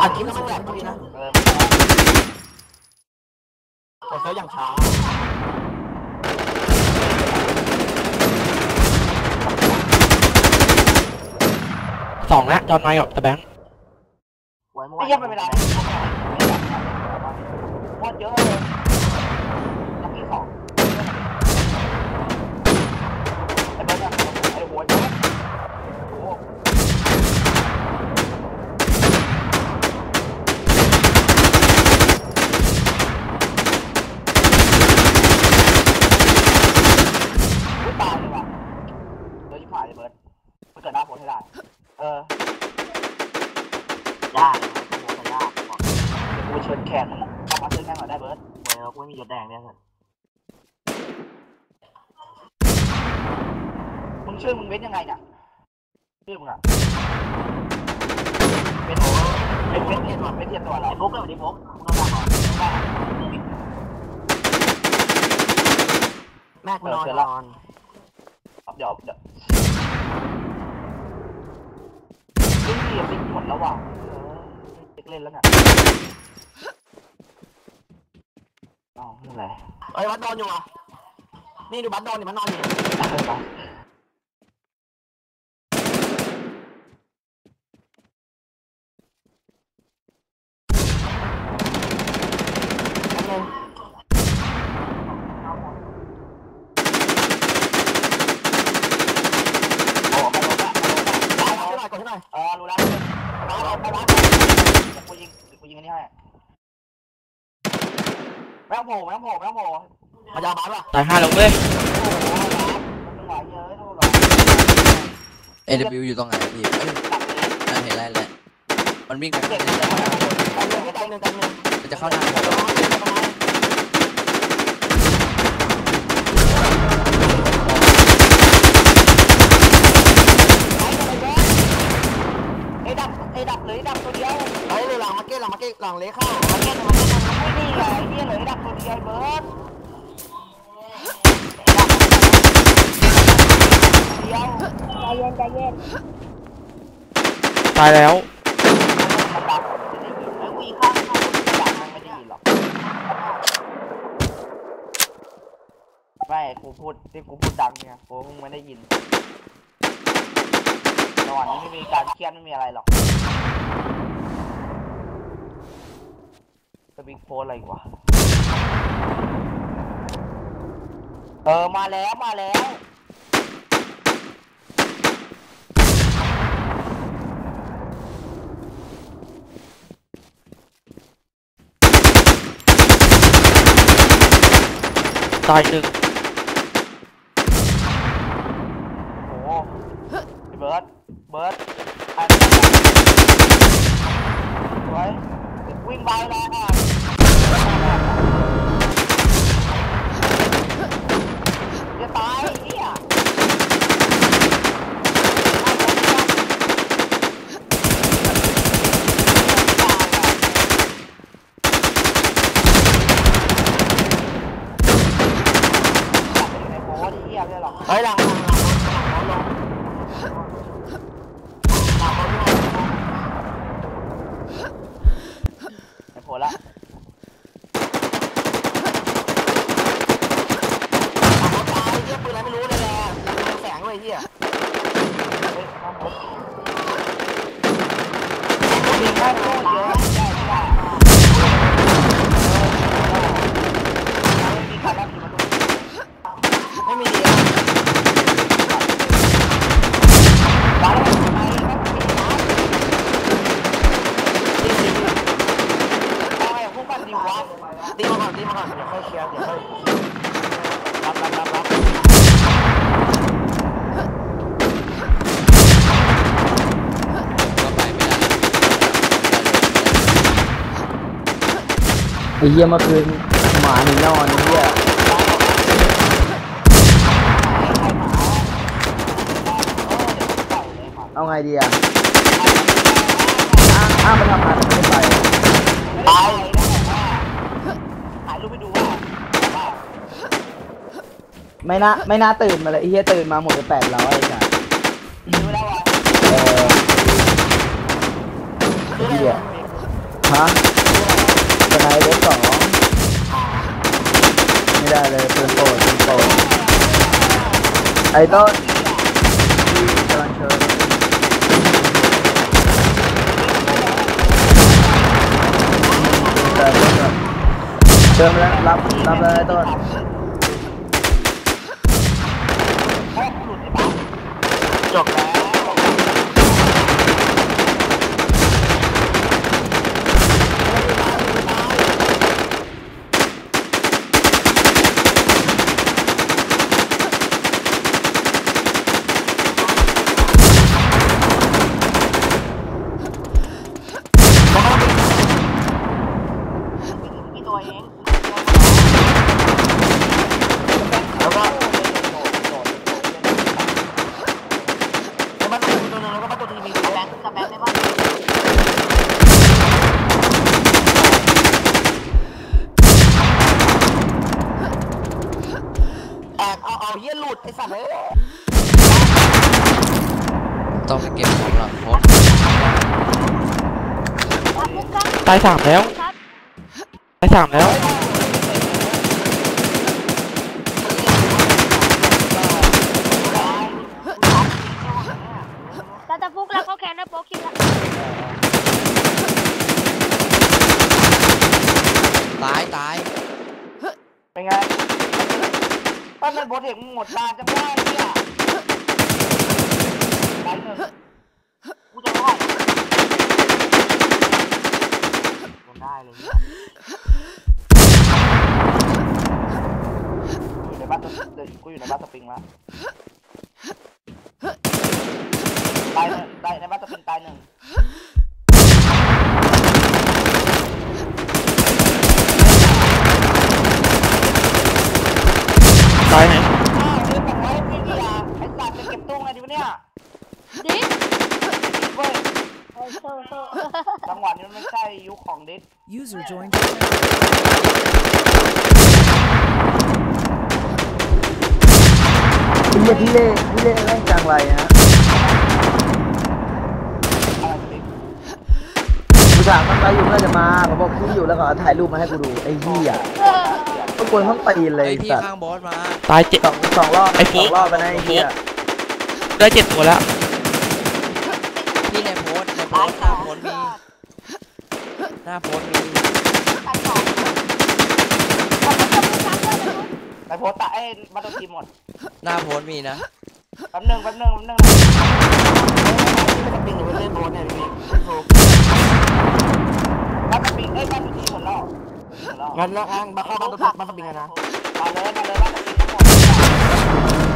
อัดคลิปแล้วมันแหลกพี่นะเออแต่เขาอย่างช้าสองแล้วจอนไมค์กับตะแบงค์ไว้เมื่อไม่วานเยี่ยมไปเวลาโคตรเยอะเลยนักกีสองไอ้เบิร์ดไอ้หัวเยอะโอ้ ไม่ตายเลยว่ะเดี๋ยวยิ่งผ่านเลยเบิร์ดมันเกิดหน้าโพสให้ได้ เออยากโอ้โหแต่ยากบอก เดี๋ยวกูไปเชิญแขกมึง เข้ามาเชิญแขกหน่อยได้เบิร์ดไว้แล้วกูไม่มียศแดงเนี่ยสัตว์มึงชื่อมึงเว้นยังไงเนี่ยชื่อมึงอะเป็นเป็นเป็นเทียนหรอเป็นเทียนตัวเหรอไอ้ฟุกก็วันนี้ฟุกมึงต้องด่าก่อนแม่กูนอนนอนเดี๋ยวเดี๋ยวซึ่งเรียนไปหมดแล้วว่ะเออเด็กเล่นแล้วเนี่ย อ๋อไม่เป็นไรเอ้ยวัดนอนอยู่อะนี่ดูบัดนอนดิมันนอนอยู่ตัดเลยไป แป๊บนึง โอ้ไปลงละไปลงละ กดให้หน่อยกดให้หน่อย เออรู้แล้วร้านเราไปร้านเดี๋ยวกูยิงเดี๋ยวกูยิงอันนี้ให้ ไม่ต้องโผล่ไม่ต้องโผล่ไม่ต้องโผล่มันจะเอาบัดป่ะตายห้าแล้วเว้ยโอ้โหมันไหวเยอะโทษหรอ AW อยู่ตรงไหนพี่เอ้ยน่าเห็นแล้วแหละมันวิ่งไปเด็กข้างหเด็น้ากกันหนึ่งกันหนึ่งกันหนึ่งมันจะเข้าทางผมไมาเก็ตหลังเก็ตหลังเละเข้ามันแค่มันแค่ไม่ดีเลยไอ้เหี้ยเลยดับตัวเดียวเบิร์ดเดียวใจเย็นใจเย็นตายแล้วไม่กูยิงข้างข้างดับมันไม่ได้ยินหรอกไม่กูพูดที่กูพูดดังเนี่ยกูคงไม่ได้ยินระหว่างนี้ไม่มีการเครียดไม่มีอะไรหรอก สบิ๊กโพอะไรวะ เออ มาแล้วมาแล้ว ตายหนึ่งโอ้พี่เบิร์ดเบิร์ดไอ้สวยวิ่งไปแล้วอะตายไอ้เนี่ยในโพสต์เหี้ยเลยหรอก เฮ้ยหลังหลังหลังหลังลงหลังลง ในโพสต์ละ หลังรถตายเหี้ยปืนอะไรไม่รู้เลยแหละเรืองแสงเลยเหี้ย เฮ้ยน้ำโพสต์มีแค่โคตรเยอะได้ได้ไม่มีใครรับอยู่มาดู ไม่มีดีอะ ร้านเราทำไมไม่มีร้านทำไมพวกมันดีวะ ตีมาก่อนตีมาก่อนเดี๋ยวค่อยเคลียร์เดี๋ยวค่อย รับรับรับรับ ก็ไปไม่ได้ ไอ้เหี้ยเมื่อคืนหมาหนีนอนไอ้เหี้ยเอาไงดีอะอ้างอ้างไปทำงานแต่ไม่ได้ไปตายถ่ายรูปไปดูว่าไม่น่าไม่น่าตื่นมาเลยไอ้เหี้ยตื่นมาหมดไปแปดร้อยจ้ะดูแล้วว่าเออคืออะเหี้ยฮะ ไนเดอร์สองไม่ได้เลยปืนโปรดปืนโปรดไอ้ต้นกำลังเชิญเติมแล้วรับรับแล้วไอ้ต้นจบแล้ว กี่ตัวเอง แล้วก็แล้วมันตัวนึงแล้วก็มาตัวทีวี ส ตัว แบ แบ ง ง ค์ ค์ สแบงค์ได้ปะ แอบ เอาเอาเยี่ยหลุดไอ้สัตว์เอ้ยต้องไปเก็บของหลังโพสต์ตายสามแล้วตายสามแล้ว ตาตาฟุกแล้วเขาแคนได้โป๊กคิดแล้ว ตายตาย เป็นไง ตอนนั้นโบเทคหมดนาจะไม่ได้เนี่ยไปหนึ่งกูจะรอดจนได้เลยเนี่ยอยู่ในบ้านสปริงกูอยู่ในบ้านสปริงแล้วตายหนึ่งตายในบ้านสปริงตายหนึ่ง ตายไหนอ้าวลืมบอกไว้พี่กีฬาไอ้สัตว์จะเก็บตู้ไงดีวะเนี่ยดิสเว้ยเออโซ่โซ่จังหวะนี้มันไม่ใช่ยุคของดิส User joined your channel. ไอ้เหี้ยพี่เล่พี่เล่แม่งจังไรฮะอะไรดิสกูถามมันไปอยู่เมื่อจะมาเขาบอกพี่อยู่แล้วก็เอาถ่ายรูปมาให้กูดูไอ้เหี้ยเออ ก็ควรต้องตีนเลยไอ้ไอ้ที่สัตว์ข้างบอสมาตายเจ็ด สองสองรอบไอ้ฟุ๊สอกงรอบไปนะไอ้เหี้ยได้เจ็ดตัวแล้วที่ในโพสต์ในโพสต์หน้าโพสต์มีหน้าโพสต์มีไอ้โพสต์ตะไอ้บัตรทีมหมดหน้าโพสต์มีนะแป๊บหนึงแป๊บหนึงแป๊บหนึงสปริงหรือว่าเล่นโบนเนี่ยพี่โชว์ บัตรสปริงเอ้ยบัตรทีมหมดแล้ว หมดแล้วงั้นแล้วงั้นมาเข้ามาตัวมาสปริงกันนะ มาเลยมาเลยบัตรสปริงทั้งหมด